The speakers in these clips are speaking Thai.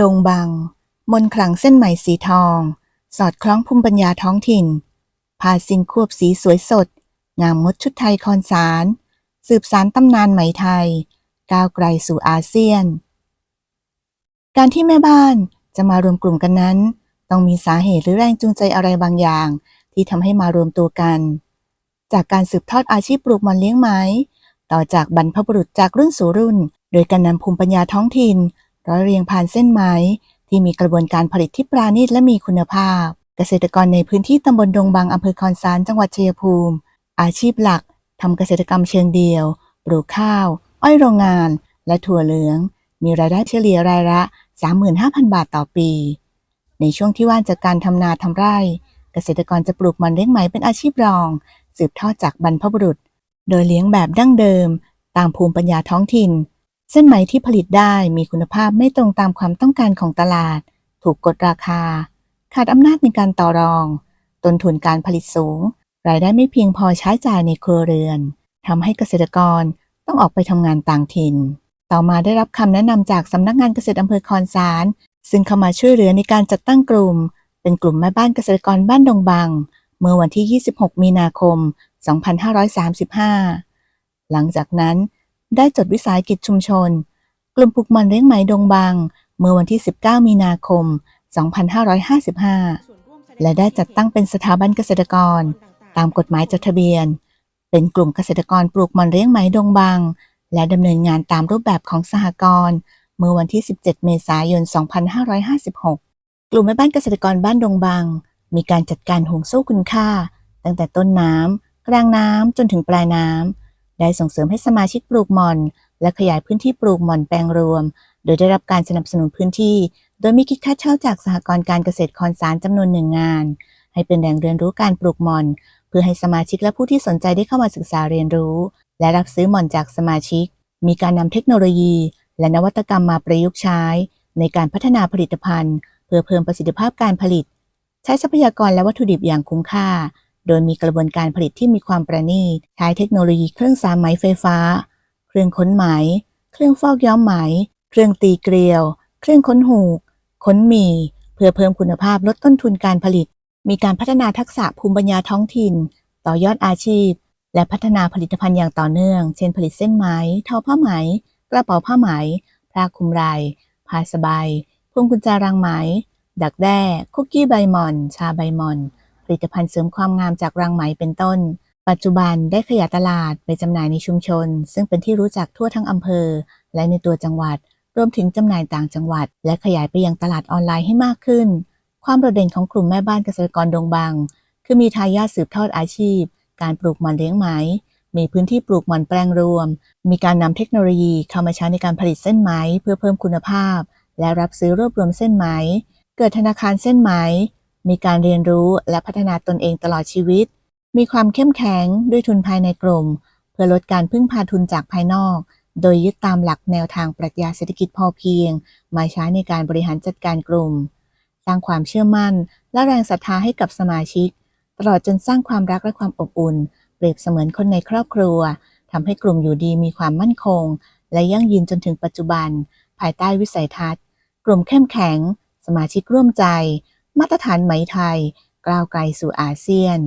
ดงบัง มนต์ขลังเส้นไหมสีทอง สอดคล้องภูมิปัญญาท้องถิ่นพาสินควบสีสวยสด งามงดชุดไทยคอนสาร สืบสารตำนานไหมไทย ก้าวไกลสู่อาเซียน การที่แม่บ้านจะมารวมกลุ่มกันนั้น ต้องมีสาเหตุหรือแรงจูงใจอะไรบางอย่าง ที่ทำให้มารวมตัวกัน จากการสืบทอดอาชีพปลูกมันเลี้ยงไหมต่อจากบรรพบุรุษจากรุ่นสู่รุ่น โดยการนำภูมิปัญญาท้องถิ่น ร้อยเรียงผ่านเส้นไหม ที่มีกระบวนการผลิตที่ปราณีตและมีคุณภาพ เกษตรกรในพื้นที่ตำบลดงบางอำเภอคอนสารจังหวัดชัยภูมิ อาชีพหลักทำเกษตรกรรมเชิงเดียวปลูกข้าว อ้อยโรงงาน และถั่วเหลือง มีรายได้เฉลี่ยรายละ 35,000 บาทต่อปี ในช่วงที่ว่างจากการทำนาทำไร่ เกษตรกรจะปลูกมันเลี้ยงไหมเป็นอาชีพรอง สืบทอดจากบรรพบุรุษ โดยเลี้ยงแบบดั้งเดิม ตามภูมิปัญญาท้องถิ่น เส้นไหมที่ผลิตได้มีคุณภาพไม่ตรงตามความต้องการของตลาด ถูกกดราคา ขาดอำนาจในการต่อรอง ต้นทุนการผลิตสูง รายได้ไม่เพียงพอใช้จ่ายในครัวเรือนทำให้เกษตรกรต้องออกไปทำงานต่างถิ่น ต่อมาได้รับคำแนะนำจากสำนักงานเกษตรอำเภอคอนสาร ซึ่งเข้ามาช่วยเหลือในการจัดตั้งกลุ่ม เป็นกลุ่มแม่บ้านเกษตรกรบ้านดงบัง เมื่อวันที่ 26 มีนาคม 2535 หลังจากนั้น ได้จดวิสาหกิจชุมชน กลุ่มปลูกมันเลี้ยงไหมดงบังเมื่อวันที่ 19 มีนาคม 2555 และได้จัดตั้งเป็นสถาบันเกษตรกร ตามกฎหมายจดทะเบียน เป็นกลุ่มเกษตรกรปลูกมันเลี้ยงไหมดงบังและดำเนินงานตามรูปแบบของสหกรณ์เมื่อวันที่ 17 เมษายน 2556 กลุ่มแม่บ้านเกษตรกรบ้านดงบังมีการจัดการห่วงโซ่คุณค่า ตั้งแต่ต้นน้ำกลางน้ำจนถึงปลายน้ำ ได้ส่งเสริมให้สมาชิกปลูกหม่อน และขยายพื้นที่ปลูกหม่อนแปลงรวม โดยได้รับการสนับสนุนพื้นที่ โดยมีคิดค่าเช่าจากสหกรณ์การเกษตรคอนสารจำนวนหนึ่งงาน ให้เป็นแหล่งเรียนรู้การปลูกหม่อน เพื่อให้สมาชิกและผู้ที่สนใจได้เข้ามาศึกษาเรียนรู้ และรับซื้อหม่อนจากสมาชิก มีการนำเทคโนโลยี และนวัตกรรมมาประยุกต์ใช้ ในการพัฒนาผลิตภัณฑ์ เพื่อเพิ่มประสิทธิภาพการผลิต ใช้ทรัพยากรและวัตถุดิบอย่างคุ้มค่า โดยมีกระบวนการผลิตที่มีความประณีต ใช้เทคโนโลยีเครื่องสามไหมไฟฟ้า เครื่องค้นไหม เครื่องฟอกย้อมไหม เครื่องตีเกลียว เครื่องค้นหูกค้นหมี่ เพื่อเพิ่มคุณภาพลดต้นทุนการผลิต มีการพัฒนาทักษะภูมิปัญญาท้องถิ่น ต่อยอดอาชีพ และพัฒนาผลิตภัณฑ์อย่างต่อเนื่อง เช่น ผลิตเส้นไหม ทอผ้าไหม กระเป๋าผ้าไหมผ้าคลุมไหล่ผ้าสบายพวงกุญแจรังไหม ดักแด้ คุกกี้ใบหมอน ชาใบหมอน ผลิตภัณฑ์เสริมความงามจากรังไหมเป็นต้น ปัจจุบันได้ขยายตลาดไปจำหน่ายในชุมชน ซึ่งเป็นที่รู้จักทั่วทั้งอำเภอ และในตัวจังหวัด รวมถึงจำหน่ายต่างจังหวัด และขยายไปยังตลาดออนไลน์ให้มากขึ้น ความโดดเด่นของกลุ่มแม่บ้านเกษตรกรดงบางคือมีทายาทสืบทอดอาชีพ การปลูกมันเลี้ยงไหม มีพื้นที่ปลูกมันแปลงรวม มีการนำเทคโนโลยีเข้ามาใช้ในการผลิตเส้นไหม เพื่อเพิ่มคุณภาพ และรับซื้อรวบรวมเส้นไหม เกิดธนาคารเส้นไหม มีการเรียนรู้และพัฒนาตนเองตลอดชีวิต มีความเข้มแข็งด้วยทุนภายในกลุ่ม เพื่อลดการพึ่งพาทุนจากภายนอก โดยยึดตามหลักแนวทางปรัชญาเศรษฐกิจพอเพียง มาใช้ในการบริหารจัดการกลุ่ม สร้างความเชื่อมั่น และแรงศรัทธาให้กับสมาชิก ตลอดจนสร้างความรักและความอบอุ่น เปรียบเสมือนคนในครอบครัวทำให้กลุ่มอยู่ดีมีความมั่นคง และยั่งยืนจนถึงปัจจุบัน ภายใต้วิสัยทัศน์ กลุ่มเข้มแข็ง สมาชิกร่วมใจ มาตรฐานไหมไทยกล่าวไกลสู่อาเซียน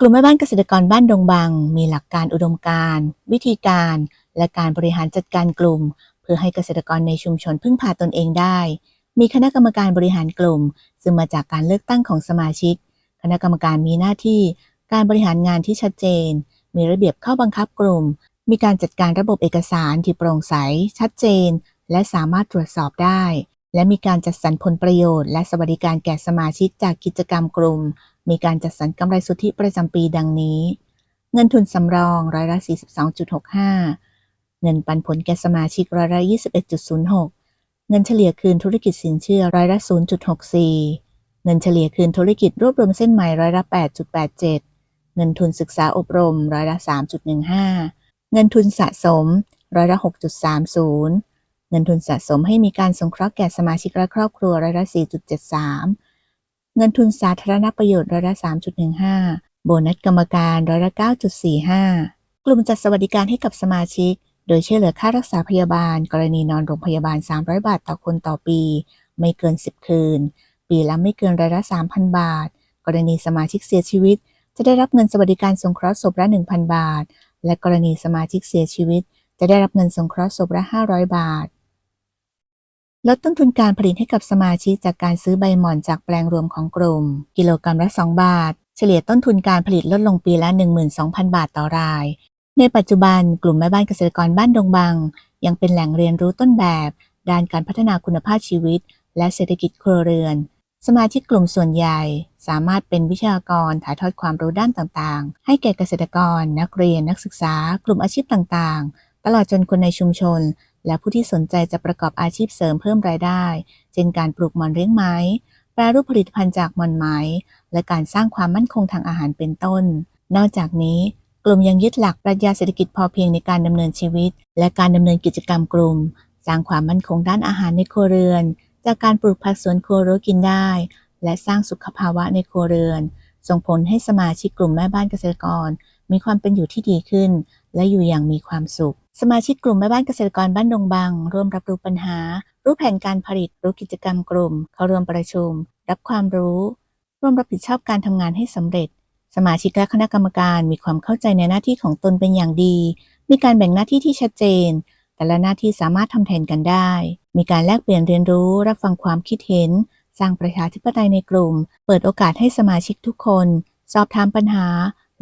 กลุ่มแม่บ้านเกษตรกรบ้านดงบัง มีหลักการอุดมการณ์ วิธีการ และการบริหารจัดการกลุ่ม เพื่อให้เกษตรกรในชุมชนพึ่งพาตนเองได้ มีคณะกรรมการบริหารกลุ่ม ซึ่งมาจากการเลือกตั้งของสมาชิก คณะกรรมการมีหน้าที่ การบริหารงานที่ชัดเจน มีระเบียบเข้อบังคับกลุ่ม มีการจัดการระบบเอกสารที่โปร่งใส ชัดเจน และสามารถตรวจสอบได้ และมีการจัดสรรผลประโยชน์ และสวัสดิการแก่สมาชิกจากกิจกรรมกลุ่ม มีการจัดสรรกำไรสุทธิประจำปีดังนี้ เงินทุนสำรองร้อยละ 42.65 เงินปันผลแก่สมาชิกร้อยละ 21.06 เงินเฉลี่ยคืนธุรกิจสินเชื่อร้อยละ 0.64 เงินเฉลี่ยคืนธุรกิจรวบรวมเส้นไหมร้อยละ 8.87 เงินทุนศึกษาอบรมร้อยละ 3.15 เงินทุนสะสมร้อยละ 6.30 เงินทุนสะสมให้มีการสงเคราะห์แก่สมาชิกและครอบครัวร้อยละ4.73 เงินทุนสาธารณประโยชน์ร้อยละ3.15 โบนัสกรรมการร้อยละ9.45 กลุ่มจัดสวัสดิการให้กับสมาชิก โดยช่วยเหลือค่ารักษาพยาบาล กรณีนอนโรงพยาบาล 300 บาทต่อคนต่อปี ไม่เกิน 10 คืน ปีละไม่เกินรายละ3,000 บาท กรณีสมาชิกเสียชีวิต จะได้รับเงินสวัสดิการสงเคราะห์ศพละ 1,000 บาท และกรณีสมาชิกเสียชีวิตจะได้รับเงินสงเคราะห์ศพละ 500 บาท ลดต้นทุนการผลิตให้กับสมาชิกจากการซื้อใบหม่อนจากแปลงรวมของกลุ่ม กิโลกรัมละ 2 บาท เฉลี่ยต้นทุนการผลิตลดลงปีละ 12,000 บาทต่อราย ในปัจจุบันกลุ่มแม่บ้านเกษตรกรบ้านดงบัง ยังเป็นแหล่งเรียนรู้ต้นแบบ ด้านการพัฒนาคุณภาพชีวิต และเศรษฐกิจครัวเรือน สมาชิกกลุ่มส่วนใหญ่ สามารถเป็นวิทยากรถ่ายทอดความรู้ด้านต่างๆ ให้แก่เกษตรกร นักเรียน นักศึกษา กลุ่มอาชีพต่างๆ ตลอดจนคนในชุมชน และผู้ที่สนใจจะประกอบอาชีพเสริมเพิ่มรายได้ เช่นการปลูกหมอนเลี้ยงไม้ แปรรูปผลิตภัณฑ์จากหมอนไม้ และการสร้างความมั่นคงทางอาหารเป็นต้น นอกจากนี้ กลุ่มยังยึดหลักปรัชญาเศรษฐกิจพอเพียงในการดำเนินชีวิต และการดำเนินกิจกรรมกลุ่ม สร้างความมั่นคงด้านอาหารในครัวเรือน จากการปลูกผักสวนครัวรู้กินได้ และสร้างสุขภาวะในครัวเรือน ส่งผลให้สมาชิกกลุ่มแม่บ้านเกษตรกร มีความเป็นอยู่ที่ดีขึ้น และอยู่อย่างมีความสุข สมาชิกกลุ่มแม่บ้านเกษตรกรบ้านดงบังร่วมรับรู้ปัญหา รู้แผนการผลิต รู้กิจกรรมกลุ่ม เข้าร่วมประชุม รับความรู้ ร่วมรับผิดชอบการทำงานให้สำเร็จ สมาชิกและคณะกรรมการมีความเข้าใจในหน้าที่ของตนเป็นอย่างดี มีการแบ่งหน้าที่ที่ชัดเจน แต่ละหน้าที่สามารถทำแทนกันได้ มีการแลกเปลี่ยนเรียนรู้ รับฟังความคิดเห็น สร้างประชาธิปไตยในกลุ่ม เปิดโอกาสให้สมาชิกทุกคน สอบถามปัญหา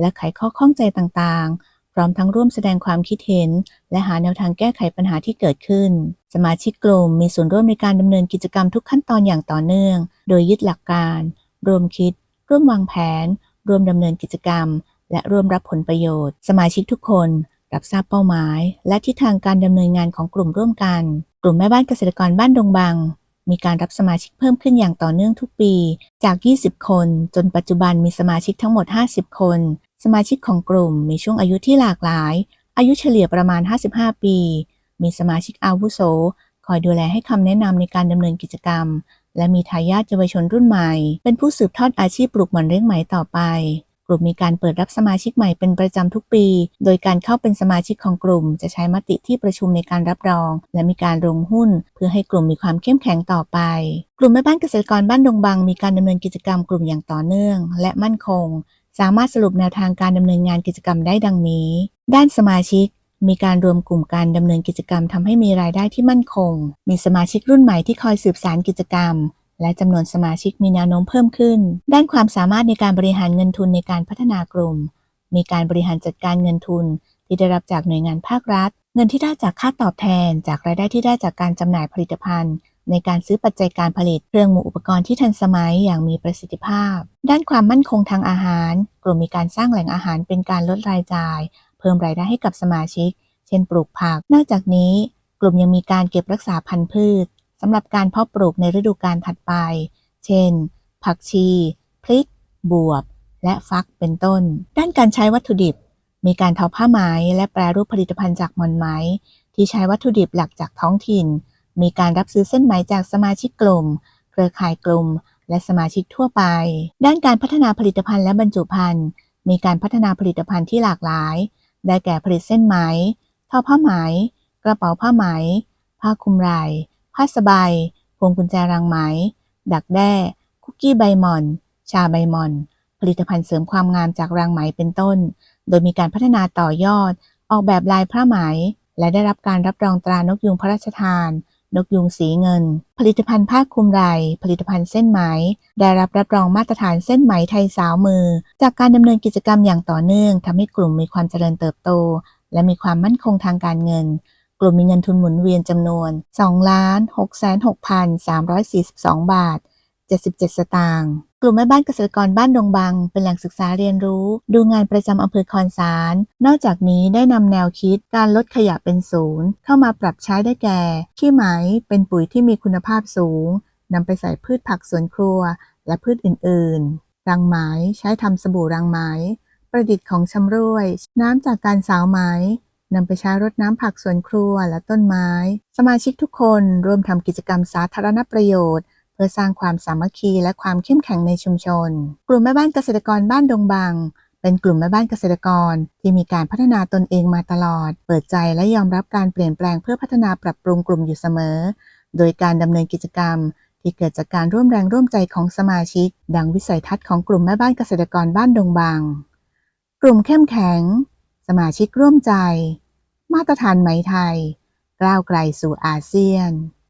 และไขข้อข้องใจต่างๆ พร้อมทั้งร่วมแสดงความคิดเห็น และหาแนวทางแก้ไขปัญหาที่เกิดขึ้น สมาชิกกลุ่มมีส่วนร่วมในการดำเนินกิจกรรมทุกขั้นตอนอย่างต่อเนื่อง โดยยึดหลักการ ร่วมคิด ร่วมวางแผน ร่วมดำเนินกิจกรรม และร่วมรับผลประโยชน์ สมาชิกทุกคน รับทราบเป้าหมาย และทิศทางการดำเนินงานของกลุ่มร่วมกัน กลุ่มแม่บ้านเกษตรกรบ้านดงบัง มีการรับสมาชิกเพิ่มขึ้นอย่างต่อเนื่องทุกปี จาก 20 คน จนปัจจุบันมีสมาชิกทั้งหมด 50 คน สมาชิกของกลุ่มมีช่วงอายุที่หลากหลาย อายุเฉลี่ยประมาณ 55 ปี มีสมาชิกอาวุโส คอยดูแลให้คำแนะนำในการดำเนินกิจกรรม และมีทายาทเยาวชนรุ่นใหม่ เป็นผู้สืบทอดอาชีพปลูกหม่อนเลี้ยงไหมต่อไป กลุ่มมีการเปิดรับสมาชิกใหม่เป็นประจำทุกปี โดยการเข้าเป็นสมาชิกของกลุ่ม จะใช้มติที่ประชุมในการรับรอง และมีการลงหุ้น เพื่อให้กลุ่มมีความเข้มแข็งต่อไป กลุ่มแม่บ้านเกษตรกรบ้านดงบัง มีการดำเนินกิจกรรมกลุ่มอย่างต่อเนื่อง และมั่นคง สามารถสรุปแนวทางการดำเนินงานกิจกรรมได้ดังนี้ ด้านสมาชิก มีการรวมกลุ่มการดำเนินกิจกรรมทำให้มีรายได้ที่มั่นคง มีสมาชิกรุ่นใหม่ที่คอยสืบสานกิจกรรม และจำนวนสมาชิกมีแนวโน้มเพิ่มขึ้น ด้านความสามารถในการบริหารเงินทุนในการพัฒนากลุ่ม มีการบริหารจัดการเงินทุน ที่ได้รับจากหน่วยงานภาครัฐ เงินที่ได้จากค่าตอบแทน จากรายได้ที่ได้จากการจำหน่ายผลิตภัณฑ์ ในการซื้อปัจจัยการผลิต เครื่องมืออุปกรณ์ที่ทันสมัยอย่างมีประสิทธิภาพ ด้านความมั่นคงทางอาหาร กลุ่มมีการสร้างแหล่งอาหารเป็นการลดรายจ่าย เพิ่มรายได้ให้กับสมาชิก เช่นปลูกผัก นอกจากนี้ กลุ่มยังมีการเก็บรักษาพันธุ์พืชสำหรับการเพาะปลูกในฤดูกาลถัดไป เช่น ผักชี พริก บวบ และฟักเป็นต้น ด้านการใช้วัตถุดิบ มีการทอผ้าไหมและแปรรูปผลิตภัณฑ์จากมอนไหมที่ใช้วัตถุดิบหลักจากท้องถิ่น มีการรับซื้อเส้นไหมจากสมาชิกกลุ่ม เครือข่ายกลุ่ม และสมาชิกทั่วไป ด้านการพัฒนาผลิตภัณฑ์และบรรจุภัณฑ์ มีการพัฒนาผลิตภัณฑ์ที่หลากหลาย ได้แก่ผลิตเส้นไหมทอผ้าไหม กระเป๋าผ้าไหม ผ้าคลุมไหล่ผ้าสบายพวงกุญแจรังไหม ดักแด้ คุกกี้ใบหม่อน ชาใบหม่อน ผลิตภัณฑ์เสริมความงามจากรังไหมเป็นต้น โดยมีการพัฒนาต่อยอด ออกแบบลายผ้าไหม และได้รับการรับรองตรานกยุงพระราชทาน นกยุงสีเงิน ผลิตภัณฑ์ผ้าคลุมไหล่ผลิตภัณฑ์เส้นไหม ได้รับรับรองมาตรฐานเส้นไหมไทยสาวมือ จากการดำเนินกิจกรรมอย่างต่อเนื่องทำให้กลุ่มมีความเจริญเติบโต และมีความมั่นคงทางการเงิน กลุ่มมีเงินทุนหมุนเวียนจำนวน2 6 6 342 บาท 77 สตางค์ กลุ่มแม่บ้านเกษตรกรบ้านดงบัง เป็นแหล่งศึกษาเรียนรู้ ดูงานประจำอำเภอคอนสาร นอกจากนี้ได้นำแนวคิดการลดขยะเป็นศูนย์ เข้ามาปรับใช้ได้แก่ ขี้ไหมเป็นปุ๋ยที่มีคุณภาพสูงนำไปใส่พืชผักสวนครัว และพืชอื่นๆ รังไหมใช้ทำสบู่รังไหม ประดิษฐ์ของชำร่วย น้ำจากการสาวไหมนำไปใช้รดน้ำผักสวนครัวและต้นไม้ สมาชิกทุกคนร่วมทำกิจกรรมสาธารณประโยชน์ พื่อสร้างความสามัคคีและความเข้มแข็งในชุมชน กลุ่มแม่บ้านเกษตรกรบ้านดงบังเป็นกลุ่มแม่บ้านเกษตรกรที่มีการพัฒนาตนเองมาตลอด เปิดใจและยอมรับการเปลี่ยนแปลงเพื่อพัฒนาปรับปรุงกลุ่มอยู่เสมอ โดยการดำเนินกิจกรรม ที่เกิดจากการร่วมแรงร่วมใจของสมาชิก ดังวิสัยทัศน์ของกลุ่มแม่บ้านเกษตรกรบ้านดงบาง กลุ่มเข้มแข็ง สมาชิกร่วมใจ มาตรฐานไหมไทยก้าวไกลสู่อาเซียน